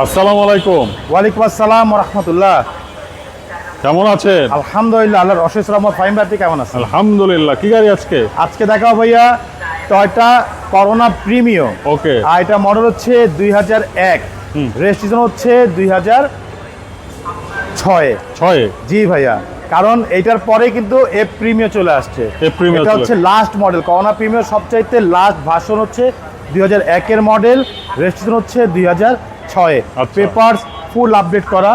আসসালামু আলাইকুম। ওয়ালাইকুম আসসালাম রহমতুল্লাহ। কেমন আছেন? আলহামদুলিল্লাহ আল্লাহর অশেষ রহমত। ফাইম ভাই কেমন আছেন? আলহামদুলিল্লাহ কি গাড়ি আজকে? আজকে দেখাও ভাইয়া টয়টা করোনা প্রিমিয়ম। ওকে। আর এটা মডেল হচ্ছে দুই হাজার এক। রেজিস্ট্রেশন হচ্ছে দুই হাজার ছয়ে। ছয়ে? জি ভাইয়া। কারণ এটার পরে কিন্তু এ প্রিমিয়ার চলে আসছে। এটা হচ্ছে লাস্ট মডেল করোনা প্রিমিয়ার সবচাইতে লাস্ট ভাষণ হচ্ছে দুই হাজার একের মডেল রেজিস্ট্রেশন হচ্ছে দুই হাজার ছয়ে। পেপারস ফুল আপডেট করা।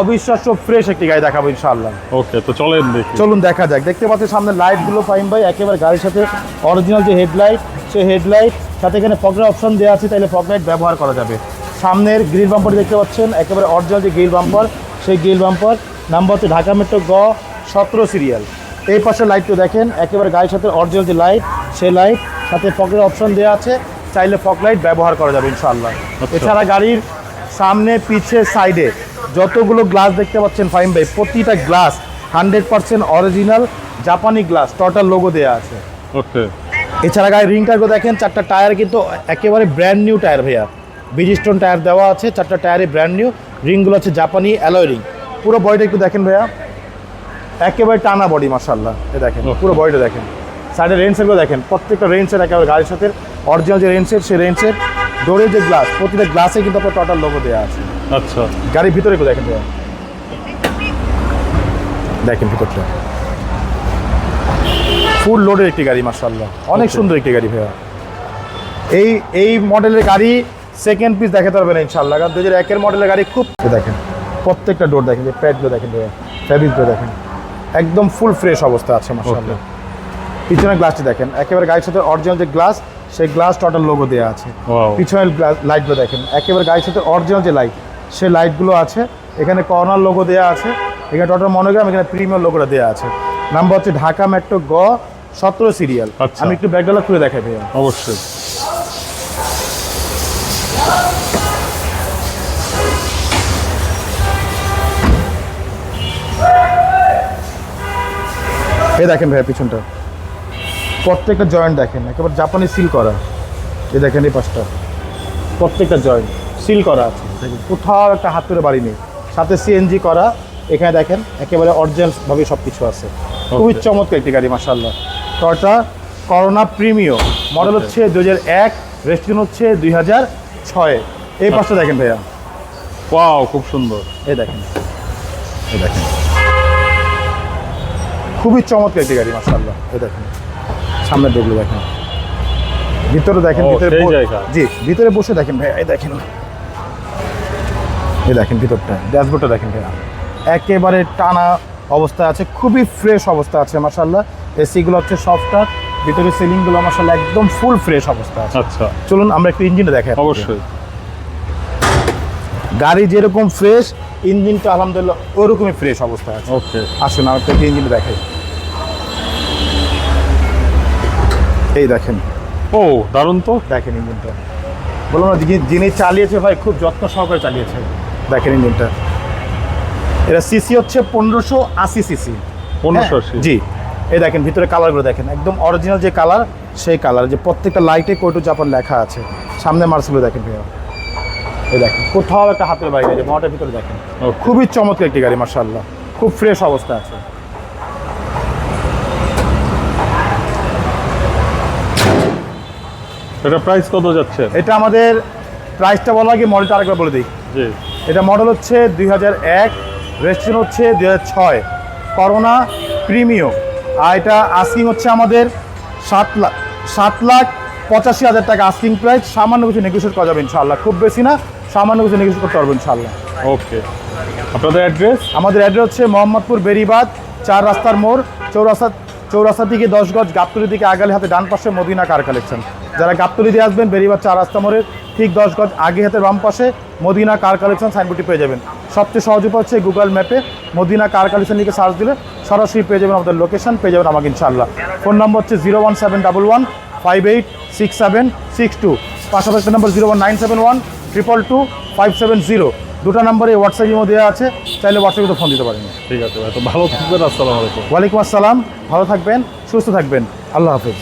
অবিশ্বাস্য ফ্রেশ একটি গাড়ি দেখাবো ইনশাআল্লাহ। ওকে তো চলেন দেখি। চলুন দেখা যাক। দেখতে পাচ্ছেন সামনে লাইটগুলো ফাইন ভাই। একেবারে গাড়ির সাথে অরিজিনাল যে হেডলাইট সেই হেডলাইট সাথে এখানে ফগের অপশন দেওয়া আছে তাহলে ফগ লাইট ব্যবহার করা যাবে। সামনের গ্রিল বাম্পার দেখতে পাচ্ছেন একেবারে অরিজিনাল যে গ্রিল বাম্পার সেই গ্রিল বাম্পার নাম্বার হচ্ছে ঢাকা মেট্রো গ সতেরো সিরিয়াল এই পাশে লাইটটা দেখেন একেবারে গাড়ির সাথে অরিজিনাল যে লাইট সেই লাইট সাথে ফগের অপশন দেওয়া আছে চাইলে ফগ লাইট ব্যবহার করা যাবে ইনশাআল্লাহ। আচ্ছা। এছাড়া গাড়ির সামনে পিছে সাইডে যতগুলো গ্লাস দেখতে পাচ্ছেন ফাইম ভাই প্রতিটা গ্লাস হান্ড্রেড পার্সেন্ট অরিজিনাল জাপানি গ্লাস টোটাল লোগো দেওয়া আছে। ওকে এছাড়া গায়ে রিং টায়ারগুলো দেখেন চারটা টায়ার কিন্তু একেবারে ব্র্যান্ড নিউ টায়ার ভাইয়া। বিজিস্টোন টায়ার দেওয়া আছে চারটা টায়ারে ব্র্যান্ড নিউ রিংগুলো হচ্ছে জাপানি অ্যালয় রিং পুরো বডিটা একটু দেখেন ভাইয়া। একেবারে টানা বডি মার্শাল্লাহ এ দেখেন. পুরো বডিটা দেখেন। সাইডের রেঞ্জেরগুলো দেখেন প্রত্যেকটা রেঞ্জের একেবারে গাড়ির সাথে অরিজিনাল যে রেঞ্জের সেই রেঞ্জের ডোরের যে গ্লাস প্রতিটা গ্লাসে কিন্তু আপনার টোটাল লোগো দেওয়া আছে। আচ্ছা। গাড়ির ভিতরে দেখেন দেখেন ভিতরটা। ফুল লোডের একটি গাড়ি মার্শাল্লাহ অনেক সুন্দর একটি গাড়ি ভাইয়া। এই এই মডেলের গাড়ি সেকেন্ড পিস দেখাতে পারবেন ইনশাল্লাহ কারণ দু হাজার একের মডেলের গাড়ি খুব দেখেন প্রত্যেকটা ডোর দেখেন যে প্যাডগুলো দেখেন ভাইয়া ফ্যাব্রিকগুলো দেখেন। একদম ফুল ফ্রেশ অবস্থা আছে মার্শাল্লাহ পিছনের গ্লাসটি দেখেন একেবারে গাড়ির সাথে অরিজিনাল যে গ্লাস সেই গ্লাস টোটাল লোগো দেওয়া আছে. পিছনের লাইটগুলো দেখেন একেবারে গাড়ির সাথে অরিজিনাল যে লাইট সেই লাইটগুলো আছে। এখানে কর্নার লোগো দেওয়া আছে এখানে টোটাল মনোগ্রাম এখানে প্রিমিয়াম লোগোটা দেওয়া আছে। নাম্বার হচ্ছে ঢাকা মেট্রো গ সতেরো সিরিয়াল আচ্ছা। আমি একটু ব্যাগডালা খুলে দেখাই ভাইয়া। অবশ্যই। এই দেখেন ভাইয়া পিছনটা। প্রত্যেকটা জয়েন্ট দেখেন একেবারে জাপানি সিল করা। এই দেখেন এই পাশটা। প্রত্যেকটা জয়েন্ট সিল করা আছে। কোথাও একটা হাত তুলে বাড়ি নেই। সাথে সিএনজি করা এখানে দেখেন একেবারে অরিজিনাল ভাবে সব কিছু আছে। খুবই. চমৎকার একটি গাড়ি মাসাল্লাহ টয়টা করোনা প্রিমিও মডেল হচ্ছে দুই হাজার এক রেস্টুরেন্ট হচ্ছে দুই হাজার ছয়। এই পাশটা দেখেন ভাইয়া। ওয়াও খুব সুন্দর। এই দেখেন। এই দেখেন। খুবই চমৎকার একটি গাড়ি মাসাল্লাহ এই দেখেন। সামনের ডোগুলো দেখেন। ভিতরে দেখেন ভিতরে। জি ভিতরে বসে দেখেন ভাই এই দেখেন। এই দেখেন ভিতরটা ড্যাশবোর্ডটা দেখেন ভাইয়া। একেবারে টানা অবস্থা আছে খুবই ফ্রেশ অবস্থা আছে মাসাল্লাহ এসিগুলো হচ্ছে সফটটার ভিতরে সিলিংগুলো মাসাল্লাহ একদম ফুল ফ্রেশ অবস্থা আছে। আচ্ছা। চলুন আমরা একটু ইঞ্জিনটা দেখাই অবশ্যই। গাড়ি যেরকম ফ্রেশ ইঞ্জিনটা আলহামদুলিল্লাহ ওরকমই ফ্রেশ অবস্থা আছে। ওকে আসুন আমি আপনাকে ইঞ্জিনটা দেখাই। এই দেখেন। ও দারুণ তো। দেখেন ইঞ্জিনটা। বললাম না যিনি- চালিয়েছে ভাই খুব যত্ন সহকারে চালিয়েছে। দেখেন ইঞ্জিনটা। এটা সিসি হচ্ছে পনেরোশো আশি সিসি 1580 জি। এই দেখেন ভিতরে কালারগুলো দেখেন। একদম অরিজিনাল যে কালার সেই কালার। যে প্রত্যেকটা লাইটে কোটো জাপান লেখা আছে। সামনে মার্সেলও দেখেন ভাইয়া। এই দেখেন কোথাও একটা হাতের বাইরে মহাটার ভিতরে দেখেন. খুবই চমৎকার একটি গাড়ি মার্শাল্লাহ খুব ফ্রেশ অবস্থা আছে। এটা প্রাইস কত যাচ্ছে? এটা আমাদের প্রাইসটা বলা আগে মডেলটা আরেকবার বলে দিই। জি। এটা মডেল হচ্ছে দুই হাজার এক রেজিস্ট্রেশন হচ্ছে দুই হাজার ছয়। করোনা প্রিমিও আর এটা আস্কিং হচ্ছে আমাদের সাত লাখ সাত লাখ পঁচাশি হাজার টাকা আস্কিং প্রাইস সামান্য কিছু নেগোসিয়েট করা যাবে ইনশাল্লাহ খুব বেশি না সামান্য কিছু নেগোসিয়েট করতে পারব ইনশাল্লাহ ওকে আপনাদের অ্যাড্রেস আমাদের অ্যাড্রেস হচ্ছে মোহাম্মদপুর বেরিবাদ চার রাস্তার মোড় চৌরাস্তা চৌরাস্তা থেকে দশ গজ গাবতলি দিকে আগালে হাতে ডান পাশে মদিনা কার কালেকশন যারা গাবতলি দিয়ে আসবেন বেরিবাদ চার রাস্তা মোড়ের ঠিক দশ গজ আগে হাতে বাম পাশে মদিনা কার কালেকশন সাইনবোর্ডটি পেয়ে যাবেন। সবচেয়ে সহজ উপায় হচ্ছে গুগল ম্যাপে মদিনা কার কালেকশন লিখে সার্চ দিলে সরাসরি পেয়ে যাবেন আমাদের লোকেশন পেয়ে যাবেন আমাকে ইনশাল্লাহ ফোন নম্বর হচ্ছে zero one seven double one five eight six seven six two. পাশাপাশি number zero one nine seven one triple two five seven zero. দুটো নম্বরে হোয়াটসঅ্যাপ ইমো দেওয়া আছে চাইলে হোয়াটসঅ্যাপে ফোন দিতে পারেন। ঠিক আছে ভাই তো ভালো থাকবেন আসসালামু আলাইকুম। ওয়ালাইকুম আসসালাম ভালো থাকবেন সুস্থ থাকবেন। আল্লাহ হাফিজ।